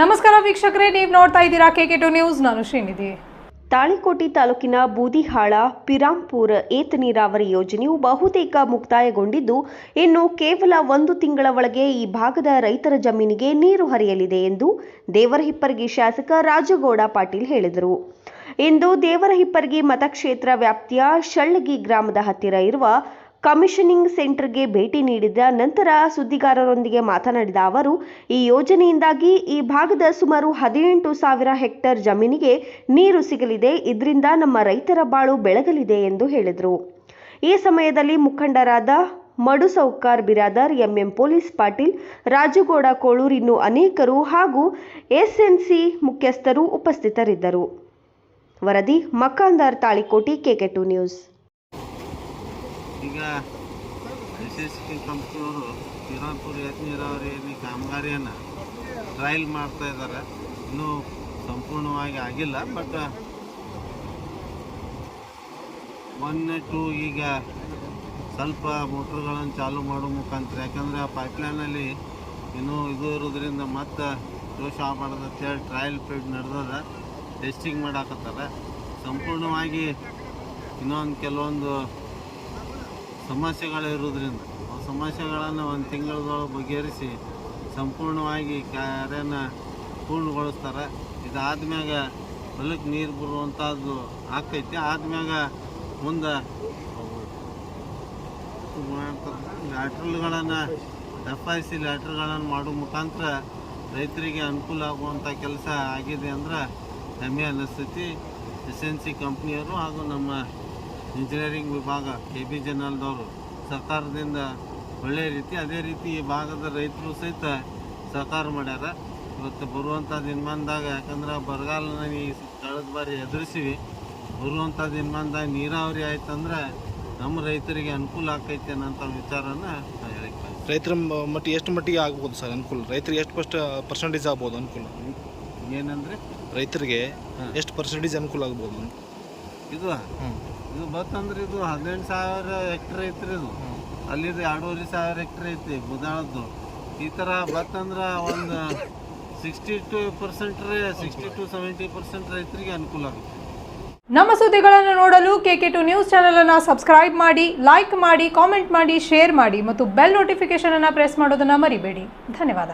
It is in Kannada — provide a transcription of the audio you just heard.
ನಮಸ್ಕಾರ ವೀಕ್ಷಕರೇ, ನೀವು ನೋಡ್ತಾ ಇದ್ದೀರಾ ಕೆ ಟು ನ್ಯೂಸ್ ನಾನು ಶ್ರೀನಿಧಿ. ತಾಳಿಕೋಟಿ ತಾಲೂಕಿನ ಬೂದಿಹಾಳ, ಪಿರಾಂಪುರ ಏತ ನೀರಾವರಿ ಯೋಜನೆಯು ಬಹುತೇಕ ಮುಕ್ತಾಯಗೊಂಡಿದ್ದು, ಇನ್ನು ಕೇವಲ ಒಂದು ತಿಂಗಳ ಒಳಗೆ ಈ ಭಾಗದ ರೈತರ ಜಮೀನಿಗೆ ನೀರು ಹರಿಯಲಿದೆ ಎಂದು ದೇವರಹಿಪ್ಪರಗಿ ಶಾಸಕ ರಾಜಗೌಡ ಪಾಟೀಲ್ ಹೇಳಿದರು. ಇಂದು ದೇವರಹಿಪ್ಪರಗಿ ಮತಕ್ಷೇತ್ರ ವ್ಯಾಪ್ತಿಯ ಶಳ್ಳಗಿ ಗ್ರಾಮದ ಹತ್ತಿರ ಇರುವ ಕಮಿಷನಿಂಗ್ ಸೆಂಟರ್ಗೆ ಭೇಟಿ ನೀಡಿದ ನಂತರ ಸುದ್ದಿಗಾರರೊಂದಿಗೆ ಮಾತನಾಡಿದ ಅವರು, ಈ ಯೋಜನೆಯಿಂದಾಗಿ ಈ ಭಾಗದ ಸುಮಾರು ಹದಿನೆಂಟು ಸಾವಿರ ಹೆಕ್ಟೇರ್ ಜಮೀನಿಗೆ ನೀರು ಸಿಗಲಿದೆ. ಇದರಿಂದ ನಮ್ಮ ರೈತರ ಬಾಳು ಬೆಳಗಲಿದೆ ಎಂದು ಹೇಳಿದರು. ಈ ಸಮಯದಲ್ಲಿ ಮುಖಂಡರಾದ ಮಡು ಸೌಕಾರ್, ಬಿರಾದರ್, ಎಂಎಂ ಪೊಲೀಸ್ ಪಾಟೀಲ್, ರಾಜುಗೌಡ ಕೋಳೂರ್ ಇನ್ನು ಅನೇಕರು ಹಾಗೂ ಎಸ್ಎನ್ಸಿ ಮುಖ್ಯಸ್ಥರು ಉಪಸ್ಥಿತರಿದ್ದರು. ವರದಿ Makkandar Talikoti KK two news. ಈಗ ಎಸ್ ಎಸ್ ಟಿ ಕಂಪ್ನಿಯವರು ಶ್ರೀರಾಮ್ಪುರ ಏತ ನೀರಾವರಿ ಕಾಮಗಾರಿಯನ್ನು ಟ್ರಯಲ್ ಮಾಡ್ತಾ ಇದ್ದಾರೆ ಇನ್ನೂ ಸಂಪೂರ್ಣವಾಗಿ ಆಗಿಲ್ಲ ಬಟ್ ಒನ್ ಟು ಈಗ ಸ್ವಲ್ಪ ಮೋಟ್ರ್ಗಳನ್ನು ಚಾಲು ಮಾಡೋ ಮುಖಾಂತರ, ಯಾಕಂದರೆ ಆ ಪೈಪ್ಲೈನಲ್ಲಿ ಇನ್ನೂ ಇದು ಇರೋದ್ರಿಂದ ಮತ್ತೆ ದೋಷ ಆಗಬಾರ್ದು ಅಂತೇಳಿ ಟ್ರಯಲ್ ಫೀಲ್ಡ್ ನಡೆದದ. ಟೆಸ್ಟಿಂಗ್ ಮಾಡಾಕತ್ತಾರೆ. ಸಂಪೂರ್ಣವಾಗಿ ಇನ್ನೊಂದು ಕೆಲವೊಂದು ಸಮಸ್ಯೆಗಳು ಇರೋದ್ರಿಂದ ಆ ಸಮಸ್ಯೆಗಳನ್ನು ಒಂದು ತಿಂಗಳದೊಳಗೆ ಬಗೆಹರಿಸಿ ಸಂಪೂರ್ಣವಾಗಿ ಕಾರ್ಯನ ಪೂರ್ಣಗೊಳಿಸ್ತಾರೆ. ಇದಾದ್ಮ್ಯಾಗ ಹೊಲಕ್ಕೆ ನೀರು ಬರುವಂಥದ್ದು ಆಗ್ತೈತಿ. ಆದ್ಮ್ಯಾಗ ಮುಂದೆ ಲ್ಯಾಟ್ರಲ್ಗಳನ್ನು ಎಫ್ ಐ ಸಿ ಲ್ಯಾಟ್ರ್ಗಳನ್ನು ಮಾಡೋ ಮುಖಾಂತರ ರೈತರಿಗೆ ಅನುಕೂಲ ಆಗುವಂಥ ಕೆಲಸ ಆಗಿದೆ ಅಂದ್ರೆ ಹೆಮ್ಮೆ ಅನ್ನಿಸ್ತೈತಿ. ಎಸ್ ಎನ್ ಸಿ ಕಂಪ್ನಿಯವರು ಹಾಗೂ ನಮ್ಮ ಇಂಜಿನಿಯರಿಂಗ್ ವಿಭಾಗ ಕೆ ಬಿ ಜನಲ್ದವರು ಸರ್ಕಾರದಿಂದ ಒಳ್ಳೆಯ ರೀತಿ ಅದೇ ರೀತಿ ಈ ಭಾಗದ ರೈತರು ಸಹಿತ ಸಹಕಾರ ಮಾಡ್ಯಾರ. ಇವತ್ತು ಬರುವಂಥ ದಿನಮಾನದಾಗ ಯಾಕಂದ್ರೆ ಬರಗಾಲನ ಈ ಕಳೆದ ಬಾರಿ ಎದುರಿಸಿವಿ. ಬರುವಂಥ ದಿನಮಾನದಾಗ ನೀರಾವರಿ ಆಯ್ತಂದ್ರೆ ನಮ್ಮ ರೈತರಿಗೆ ಅನುಕೂಲ ಆಕೈತೆ ಅನ್ನೋಂಥ ವಿಚಾರನ ಹೇಳಿಕ್. ರೈತರ ಮಟ್ಟ ಎಷ್ಟು ಮಟ್ಟಿಗೆ ಆಗ್ಬೋದು ಸರ್ ಅನುಕೂಲ? ರೈತರಿಗೆ ಎಷ್ಟು ಫಸ್ಟ್ ಪರ್ಸೆಂಟೇಜ್ ಆಗ್ಬೋದು ಅನುಕೂಲ? ಏನಂದ್ರೆ? ರೈತರಿಗೆ ಎಷ್ಟು ಪರ್ಸೆಂಟೇಜ್ ಅನುಕೂಲ ಆಗ್ಬೋದು ಇದು ಇದು ಬತ್ತಂದ್ರೆ ಇದು ಹದಿನೆಂಟು ಸಾವಿರ ಹೆಕ್ಟರ್ ಐತ್ರಿ ಇದು. ಅಲ್ಲಿದು ಎರಡೂವರೆ ಸಾವಿರ ಹೆಕ್ಟರ್ ಐತಿ ಬುದಾಳದ್ದು ಈ ಥರ ಬತ್ತಂದ್ರೆ ಒಂದು sixty two percent sixty to seventy percent ರೈತರಿಗೆ ಅನುಕೂಲ ಆಗುತ್ತೆ. ನಮ್ಮ ಸುದ್ದಿಗಳನ್ನು ನೋಡಲು K K two news channel ಅನ್ನು ಸಬ್ಸ್ಕ್ರೈಬ್ ಮಾಡಿ ಲೈಕ್ ಮಾಡಿ ಕಾಮೆಂಟ್ ಮಾಡಿ ಶೇರ್ ಮಾಡಿ ಮತ್ತು ಬೆಲ್ ನೋಟಿಫಿಕೇಶನ್ ಅನ್ನು ಪ್ರೆಸ್ ಮಾಡೋದನ್ನ ಮರಿಬೇಡಿ. ಧನ್ಯವಾದ.